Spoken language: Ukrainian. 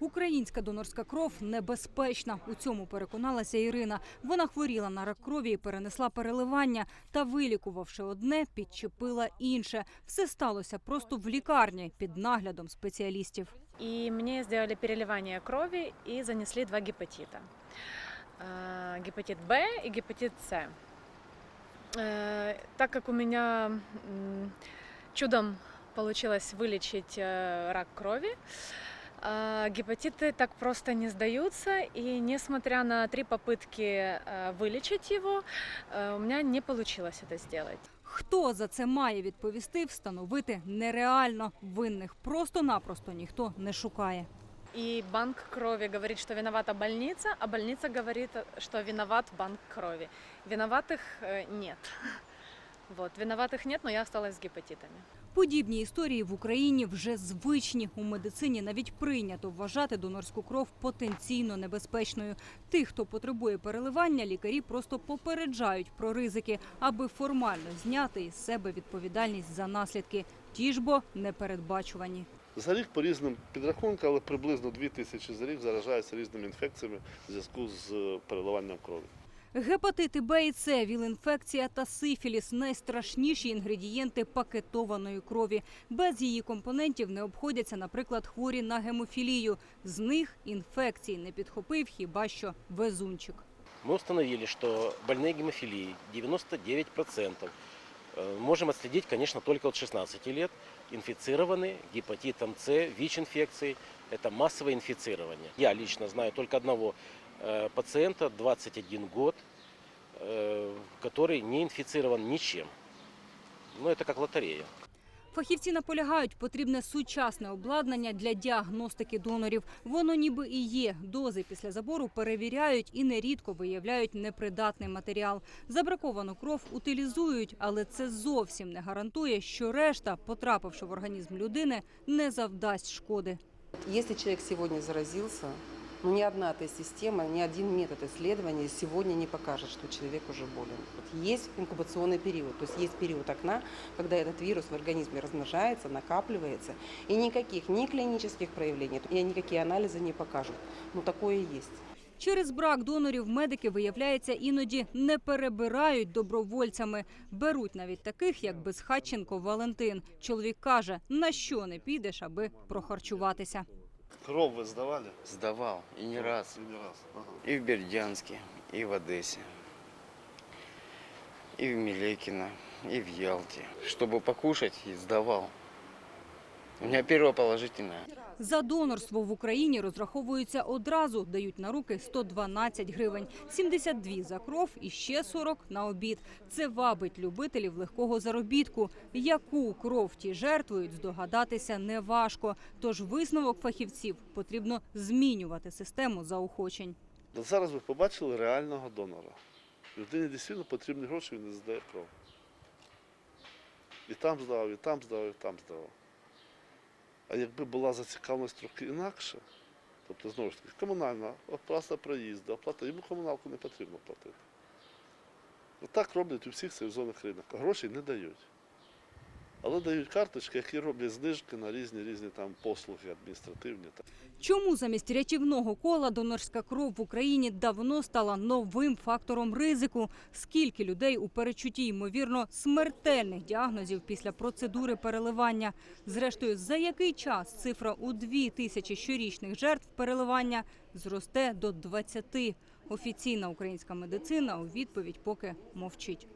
Українська донорська кров небезпечна. У цьому переконалася Ірина. Вона хворіла на рак крові і перенесла переливання. Та вилікувавши одне, підчепила інше. Все сталося просто в лікарні під наглядом спеціалістів. И мне сделали переливание крови и занесли два гепатита. Э, Гепатит Б и гепатит С. Э, Так как у меня м, чудом получилось вылечить э, рак крови, э, гепатиты так просто не сдаются, и несмотря на три попытки э, вылечить его, э, у меня не получилось это сделать. Хто за це має відповісти, встановити нереально. Винних просто-напросто ніхто не шукає. И банк крови говорит, что виновата больница, а больница говорит, что виноват банк крови. Виноватых э, нет. Вот, виноватых нет, но я осталась с гепатитами. Подібні історії в Україні вже звичні. У медицині навіть прийнято вважати донорську кров потенційно небезпечною. Тих, хто потребує переливання, лікарі просто попереджають про ризики, аби формально зняти із себе відповідальність за наслідки. Ті ж бо непередбачувані. За рік по різним підрахункам, але приблизно 2 тисячі за рік заражаються різними інфекціями в зв'язку з е, переливанням крові. Гепатити Б і С, віл-інфекція та сифіліс – найстрашніші інгредієнти пакетованої крові. Без її компонентів не обходяться, наприклад, хворі на гемофілію. З них інфекції не підхопив хіба що везунчик. Мы установили, что больные гемофилией 99% э, можем отследить, конечно, только от 16 лет, инфицированы гепатитом С, ВИЧ-инфекцией. Это массовое инфицирование. Я лично знаю только одного э, пациента, 21 год, э, который не инфицирован ничем. Ну, это как лотерея. Фахівці наполягають, потрібне сучасне обладнання для діагностики донорів. Воно ніби і є. Дози після забору перевіряють і нерідко виявляють непридатний матеріал. Забраковану кров утилізують, але це зовсім не гарантує, що решта, потрапивши в організм людини, не завдасть шкоди. Если человек сегодня заразился, ну, ни одна эта система, ни один метод исследования сегодня не покажет, что человек уже болен. Вот есть инкубационный период, то есть есть период окна, когда этот вирус в организме размножается, накапливается, и никаких ни клинических проявлений, и никакие анализы не покажут. Ну, такое есть. Через брак донорів медики, виявляється, іноді не перебирають добровольцями. Беруть навіть таких, як Безхатченко Валентин. Чоловік каже, на що не підеш, аби прохарчуватися. Кров ви здавали? Сдавал, и не раз. І не раз. Ага. И в Бердянске, и в Одессе, и в Милекино, и в Ялте. Чтобы покушать, и сдавал. У меня первое положительное. За донорство в Україні розраховуються одразу, дають на руки 112 гривень, 72 за кров і ще 40 на обід. Це вабить любителів легкого заробітку. Яку кров ті жертвують, здогадатися неважко. Тож висновок фахівців потрібно змінювати систему заохочень. Зараз ви побачили реального донора. Людині дійсно потрібні гроші, він не здає кров. І там здавав, і там здавав, і там здавав. А якби була зацікавленість трохи інакше, тобто знову ж таки, комунальна оплата проїзду, оплата, йому комуналку не потрібно платити. Отак роблять у всіх сезонних ринок, Грошей не дають. Але дають карточки, які роблять знижки на різні різні там послуги адміністративні. Чому замість рятівного кола донорська кров в Україні давно стала новим фактором ризику? Скільки людей у перечутті ймовірно смертельних діагнозів після процедури переливання? Зрештою, за який час цифра у дві тисячі щорічних жертв переливання зросте до 20? Офіційна українська медицина у відповідь поки мовчить.